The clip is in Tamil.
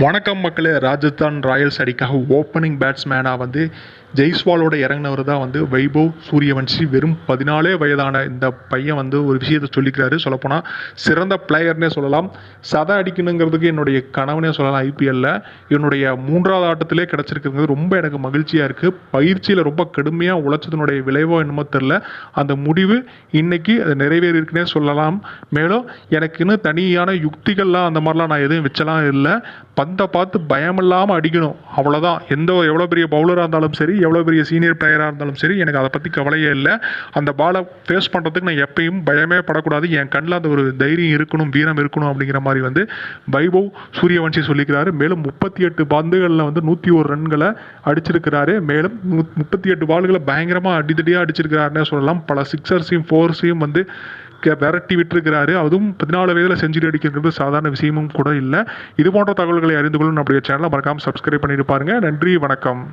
வணக்கம் மக்களே ராஜஸ்தான் ராயல்ஸ் அடிக்காக ஓப்பனிங் பேட்ஸ்மேனாக வந்து ஜெய்ஸ்வாலோட இறங்கினவர் தான் வந்து வைபவ் சூரியவன்ஷி வெறும் பதினாலே வயதான இந்த பையன் வந்து ஒரு விஷயத்தை சொல்லிக்கிறாரு. சொல்லப்போனால் சிறந்த பிளேயர்னே சொல்லலாம். சத அடிக்கணுங்கிறதுக்கு என்னுடைய கனவுனே சொல்லலாம் ஐபிஎல்ல என்னுடைய மூன்றாவது ஆட்டத்திலே கிடச்சிருக்கிறது. ரொம்ப எனக்கு மகிழ்ச்சியாக இருக்குது பயிற்சியில் ரொம்ப கடுமையாக உழைச்சதுனுடைய விளைவோ என்னமோ தெரில அந்த முடிவு இன்னைக்கு அது நிறைவேறியிருக்குன்னே சொல்லலாம். மேலும் எனக்குன்னு தனியான யுக்திகள்லாம் அந்த மாதிரிலாம் நான் எதுவும் வச்சலாம் இல்லை. பந்தை பார்த்து பயமில்லாமல் அடிக்கணும். அவ்வளோதான் எந்த எவ்வளோ பெரிய பவுலராக இருந்தாலும் சரி எவ்வளோ பெரிய சீனியர் பிளேயராக இருந்தாலும் சரி எனக்கு அதை பற்றி கவலையே இல்லை. அந்த பாலை ஃபேஸ் பண்ணுறதுக்கு நான் எப்பயும் பயமே படக்கூடாது. என் கண்ணில் அந்த ஒரு தைரியம் இருக்கணும் வீரம் இருக்கணும் அப்படிங்கிற மாதிரி வந்து வைபவ் சூரியவன்ஷி சொல்லிக்கிறாரு. மேலும் முப்பத்தி எட்டு பந்துகளில் வந்து நூற்றி ஒரு ரன்களை அடிச்சிருக்கிறாரு. மேலும் முப்பத்தி எட்டு பால்களை பயங்கரமாக அடித்தடியாக அடிச்சிருக்கிறாருன்னே சொல்லலாம். பல சிக்ஸர்ஸையும் ஃபோர்ஸையும் வந்து விரட்டி விட்டுருக்கிறாரு. அதுவும் பதினாலு வயதில் செஞ்சுரி அடிக்கிறது சாதாரண விஷயமும் கூட இல்லை. இது போன்ற தகவல்களை அறிந்து கொள்ள நம்முடைய சேனலை மறக்காமல் சப்ஸ்கிரைப் பண்ணிட்டு பாருங்கள் நன்றி வணக்கம்.